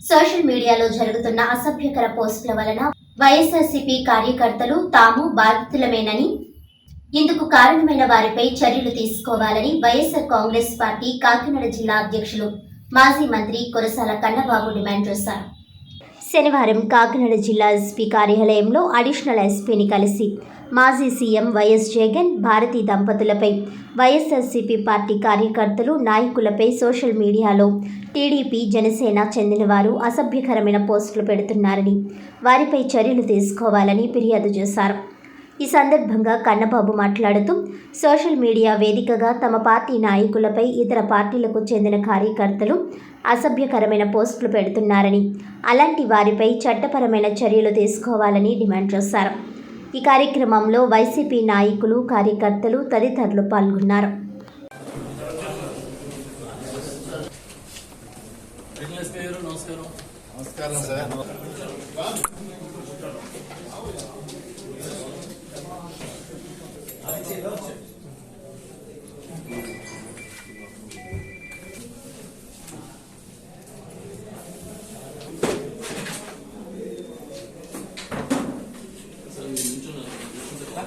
Social మీడియాలో జరుగుతున్న అసభ్యకర పోస్టుల వలన వైఎస్ఆర్సీపీ కార్యకర్తలు తాము బాధితులమేనని ఇందుకు కారణమైన వారిపై చర్యలు తీసుకోవాలని వైఎస్ఆర్ కాంగ్రెస్ పార్టీ కాకినాడ జిల్లా అధ్యక్షులు మాజీ మంత్రి కురసాల కన్నబాబు డిమాండ్ చేశారు. శనివారం కాకినాడ జిల్లా ఎస్పీ కార్యాలయంలో అడిషనల్ ఎస్పీని కలిసి మాజీ సీఎం వైఎస్ జగన్ భారతీ దంపతులపై వైఎస్ఆర్సీపీ పార్టీ కార్యకర్తలు నాయకులపై సోషల్ మీడియాలో టీడీపీ జనసేన చెందినవారు అసభ్యకరమైన పోస్టులు పెడుతున్నారని వారిపై చర్యలు తీసుకోవాలని ఫిర్యాదు చేశారు. ఈ సందర్భంగా కన్నబాబు మాట్లాడుతూ సోషల్ మీడియా వేదికగా తమ పార్టీ నాయకులపై ఇతర పార్టీలకు చెందిన కార్యకర్తలు అసభ్యకరమైన పోస్టులు పెడుతున్నారని అలాంటి వారిపై చట్టపరమైన చర్యలు తీసుకోవాలని డిమాండ్ చేశారు. ఈ కార్యక్రమంలో వైసీపీ నాయకులు కార్యకర్తలు తదితరులు పాల్గొన్నారు. నమస్కారం.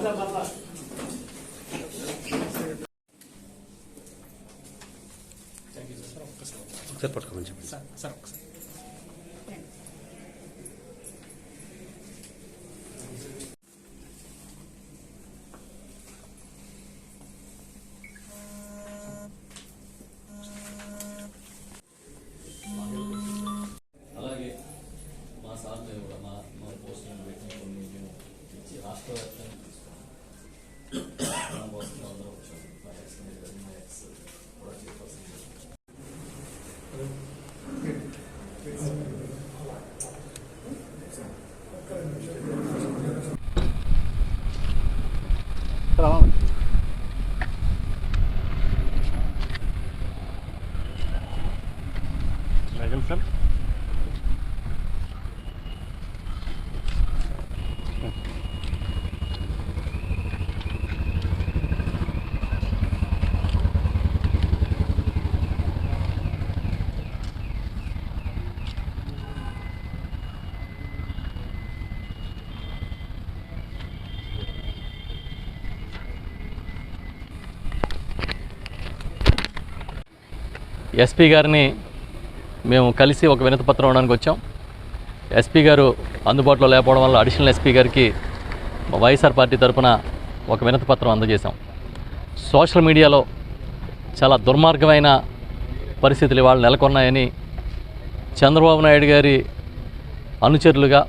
సార్ పట్టుకోమని చెప్పండి. సార్ ఒకసారి అలాగే మా సార్ మీద కూడా మా మా పోస్టులను పెట్టిన కొన్ని మేము ఇచ్చి రాష్ట్ర వ్యాప్తంగా తీసుకున్నాం మా పోస్టులు అందరూ వచ్చాం మా ఎక్స్ మేనేజర్, మా ఎక్స్ కూడా చైర్పర్సన్ సార్ ఎస్పీ గారిని మేము కలిసి ఒక వినతి పత్రం ఇవ్వడానికి వచ్చాం. ఎస్పీ గారు అందుబాటులో లేకపోవడం వల్ల అడిషనల్ ఎస్పీ గారికి మా వైఎస్ఆర్ పార్టీ తరపున ఒక వినతి పత్రం అందజేశాం. సోషల్ మీడియాలో చాలా దుర్మార్గమైన పరిస్థితులు ఇవాళ నెలకొన్నాయని చంద్రబాబు నాయుడు గారి అనుచరులుగా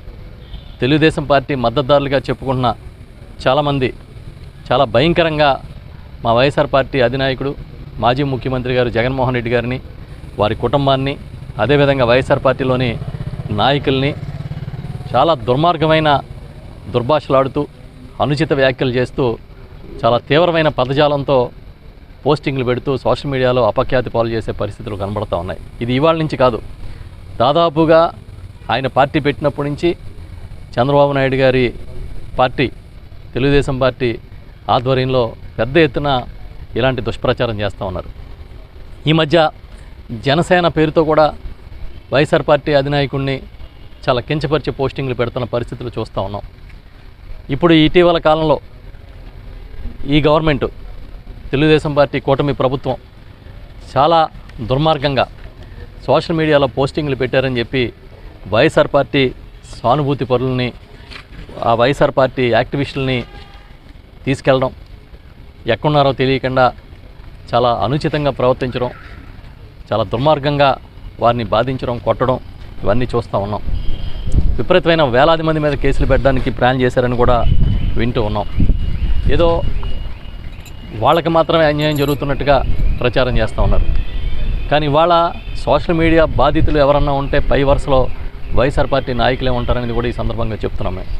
తెలుగుదేశం పార్టీ మద్దతుదారులుగా చెప్పుకుంటున్న చాలామంది చాలా భయంకరంగా మా వైఎస్ఆర్ పార్టీ అధినాయకుడు మాజీ ముఖ్యమంత్రి గారు జగన్మోహన్ రెడ్డి గారిని వారి కుటుంబాన్ని అదేవిధంగా వైఎస్ఆర్ పార్టీలోని నాయకుల్ని చాలా దుర్మార్గమైన దుర్భాషలాడుతూ అనుచిత వ్యాఖ్యలు చేస్తూ చాలా తీవ్రమైన పదజాలంతో పోస్టింగ్లు పెడుతూ సోషల్ మీడియాలో అపఖ్యాతి పాలు చేసే పరిస్థితులు కనబడుతూ ఉన్నాయి. ఇది ఇవాళ నుంచి కాదు. దాదాపుగా ఆయన పార్టీ పెట్టినప్పటి నుంచి చంద్రబాబు నాయుడు గారి పార్టీ తెలుగుదేశం పార్టీ ఆధ్వర్యంలో పెద్ద ఎత్తున ఇలాంటి దుష్ప్రచారం చేస్తూ ఉన్నారు. ఈ మధ్య జనసేన పేరుతో కూడా వైఎస్ఆర్ పార్టీ అధినాయకుడిని చాలా కించపరిచే పోస్టింగ్లు పెడుతున్న పరిస్థితులు చూస్తూ ఉన్నాం. ఇప్పుడు ఇటీవల కాలంలో ఈ గవర్నమెంట్ తెలుగుదేశం పార్టీ కూటమి ప్రభుత్వం చాలా దుర్మార్గంగా సోషల్ మీడియాలో పోస్టింగ్లు పెట్టారని చెప్పి వైఎస్ఆర్ పార్టీ సానుభూతి పరులని ఆ వైఎస్ఆర్ పార్టీ యాక్టివిస్టులని తీసుకెళ్ళడం ఎక్కడున్నారో తెలియకుండా చాలా అనుచితంగా ప్రవర్తించడం చాలా దుర్మార్గంగా వారిని బాధించడం కొట్టడం ఇవన్నీ చూస్తూ ఉన్నాం. విపరీతమైన వేలాది మంది మీద కేసులు పెట్టడానికి ప్లాన్ చేశారని కూడా వింటూ ఉన్నాం. ఏదో వాళ్ళకి మాత్రమే అన్యాయం జరుగుతున్నట్టుగా ప్రచారం చేస్తూ ఉన్నారు. కానీ ఇవాళ సోషల్ మీడియా బాధితులు ఎవరన్నా ఉంటే పై వరుసలో వైఎస్ఆర్ పార్టీ నాయకులే ఉంటారనేది కూడా ఈ సందర్భంగా చెప్తున్నాం మేము.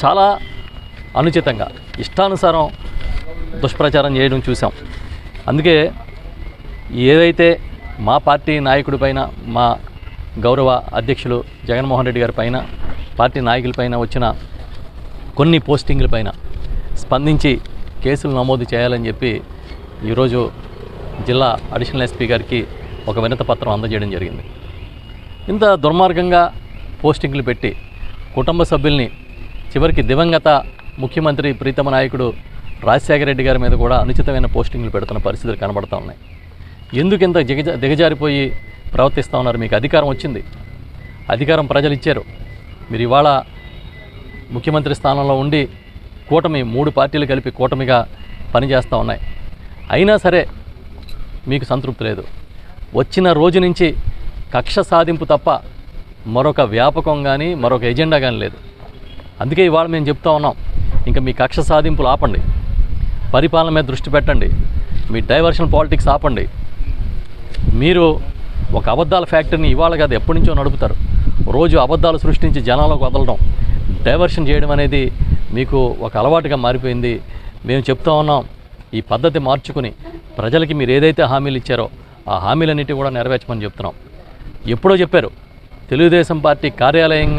చాలా అనుచితంగా ఇష్టానుసారం దుష్ప్రచారం చేయడం చూసాం. అందుకే ఏదైతే మా పార్టీ నాయకుడి పైన మా గౌరవ అధ్యక్షులు జగన్మోహన్ రెడ్డి గారి పైన పార్టీ నాయకులపైన వచ్చిన కొన్ని పోస్టింగ్ల పైన స్పందించి కేసులు నమోదు చేయాలని చెప్పి ఈరోజు జిల్లా అడిషనల్ ఎస్పీ గారికి ఒక వినత పత్రం అందజేయడం జరిగింది. ఇంత దుర్మార్గంగా పోస్టింగ్లు పెట్టి కుటుంబ సభ్యుల్ని చివరికి దివంగత ముఖ్యమంత్రి ప్రీతమ నాయకుడు రాజశేఖర రెడ్డి గారి మీద కూడా అనుచితమైన పోస్టింగ్లు పెడుతున్న పరిస్థితులు కనబడుతూ ఉన్నాయి. ఎందుకు ఇంత దిగజ దిగజారిపోయి ప్రవర్తిస్తూ ఉన్నారు? మీకు అధికారం వచ్చింది. అధికారం ప్రజలు ఇచ్చారు. మీరు ఇవాళ ముఖ్యమంత్రి స్థానంలో ఉండి కూటమి మూడు పార్టీలు కలిపి కూటమిగా పనిచేస్తూ ఉన్నాయి. అయినా సరే మీకు సంతృప్తి లేదు. వచ్చిన రోజు నుంచి కక్ష సాధింపు తప్ప మరొక వ్యాపకం కానీ మరొక ఎజెండా కానీ లేదు. అందుకే ఇవాళ మేము చెప్తా ఉన్నాం. ఇంకా మీ కక్ష సాధింపులు ఆపండి. పరిపాలన మీద దృష్టి పెట్టండి. మీ డైవర్షన్ పాలిటిక్స్ ఆపండి. మీరు ఒక అబద్ధాల ఫ్యాక్టరీని ఇవాళ కాదు ఎప్పటి నుంచో నడుపుతారు. రోజు అబద్ధాలు సృష్టించి జనాలకు వదలడం డైవర్షన్ చేయడం అనేది మీకు ఒక అలవాటుగా మారిపోయింది. మేము చెప్తా ఉన్నాం ఈ పద్ధతి మార్చుకుని ప్రజలకి మీరు ఏదైతే హామీలు ఇచ్చారో ఆ హామీలన్నిటి కూడా నెరవేర్చమని చెప్తున్నాం. ఎప్పుడో చెప్పారు తెలుగుదేశం పార్టీ కార్యాలయం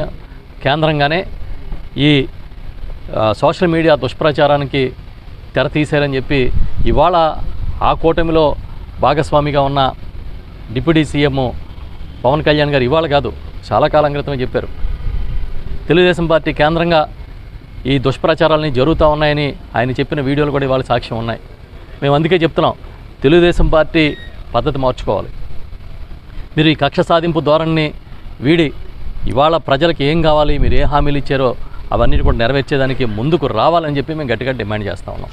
కేంద్రంగానే ఈ సోషల్ మీడియా దుష్ప్రచారానికి తెర తీశారని చెప్పి ఇవాళ ఆ కూటమిలో భాగస్వామిగా ఉన్న డిప్యూటీ సీఎం పవన్ కళ్యాణ్ గారు ఇవాళ కాదు చాలా కాలం క్రితమే చెప్పారు. తెలుగుదేశం పార్టీ కేంద్రంగా ఈ దుష్ప్రచారాలని జరుగుతూ ఉన్నాయని ఆయన చెప్పిన వీడియోలు కూడా ఇవాళ సాక్ష్యం ఉన్నాయి. మేము అందుకే చెప్తున్నాం తెలుగుదేశం పార్టీ పద్ధతి మార్చుకోవాలి. మీరు ఈ కక్ష సాధింపు ధోరణిని వీడి ఇవాళ ప్రజలకు ఏం కావాలి మీరు ఏ హామీలు ఇచ్చారో అవన్నీ కూడా నెరవేర్చేదానికి ముందుకు రావాలని చెప్పి మేము గట్టిగా డిమాండ్ చేస్తూ ఉన్నాం.